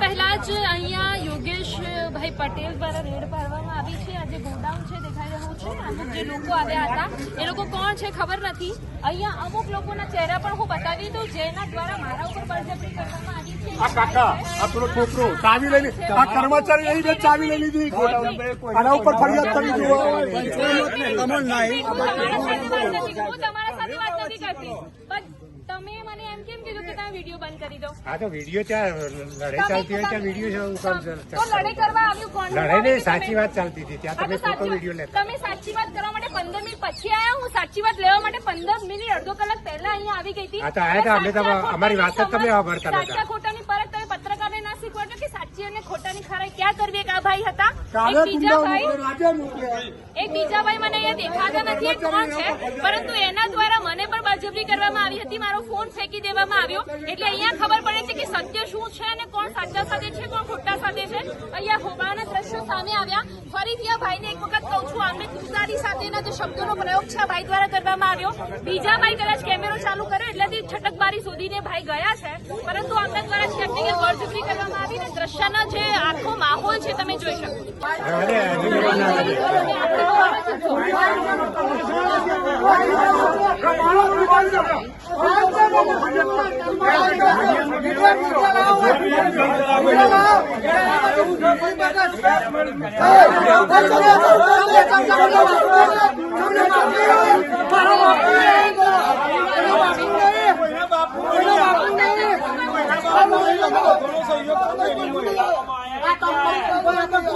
પહેલા જ અહીંયા યોગેશભાઈ પટેલ દ્વારા રેડ પાડવામાં આવી છે. આજે ગોડાઉન છે, દેખાઈ રહ્યું છે. અમુક જે લોકો આવ્યા હતા એ લોકો કોણ છે ખબર નથી. અહીંયા અમુક લોકોના ચહેરા પણ હું બતાવી દઉં જેના દ્વારા મારા ઉપર બળજબરી કરવામાં આવી છે. આ કાકા આ પેલો છોકરો ચાવી લઈ આ કર્મચારી અહીં બે ચાવી લઈ લીધી. આના ઉપર ફરિયાદ કરી દીધો. હું તમારા સાથે વાત નથી કરતી. પણ તમે મને એમ કેમ કીધું કે તમે વીડિયો બંધ કરી દો? હા તો વીડિયો ત્યાં લડાઈ ચાલતી હોય ત્યાં વીડિયો તો લડાઈ કરવા આવ્યું કોણ? લડાઈ નહીં સાચી વાત ચાલતી હતી. ત્યાં તમે ખોટો વીડિયો લેતા. તમે સાચી વાત કરવા માટે પંદર મિનિટ પછી આવ્યા હું સાચી વાત લેવા માટે પંદર મિનિટ અડધો કલાક પહેલા અહીંયા આવી ગઈ હતી. હા, તો આયા હતા. અમે તો અમારી વાત જ તમે સાચા ખોટાની પરખ તમે પત્રકારને ના શીખવાડો કે સાચી અને ખોટાની ખરાઈ ક્યાં કરવી? એક આ ભાઈ હતા. એક બીજા ભાઈ એક બીજા ભાઈ મને અહીંયા દેખાતા નથી એ કોણ છે? પરંતુ એના દ્વારા મને પણ બાજબરી કરવામાં આવી હતી મારો ફોન ફેંકી દેવામાં આવ્યો. એટલે અહીંયા ખબર પડે છે કે સત્ય શું છે અને કોણ સાચા સાથે છે કોણ ખોટા સાથે છે. અહીંયા હોબાના દ્રશ્યો સામે આવ્યા. ફરીથી આ ભાઈને એક વખત કહું છું આમને તુતારી સાથેના જે શબ્દોનો પ્રયોગ છે આ ભાઈ દ્વારા કરવામાં આવ્યો. બીજા ભાઈ કદાચ કેમેરો ચાલુ કર્યો એટલેથી છટકબારી શોધીને ભાઈ ગયા છે. પરંતુ આમના દ્વારા ટેકનિકલ બળજબરી કરવામાં આવી ને દ્રશ્યના જે આખો માહોલ છે તમે જોઈ શકો. છો તમે મારવા આવું છે આ કાકા હતા આ ગોવા નંબર તમે પોલીસ હતા હાલ કરવા પડે.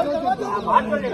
આપણે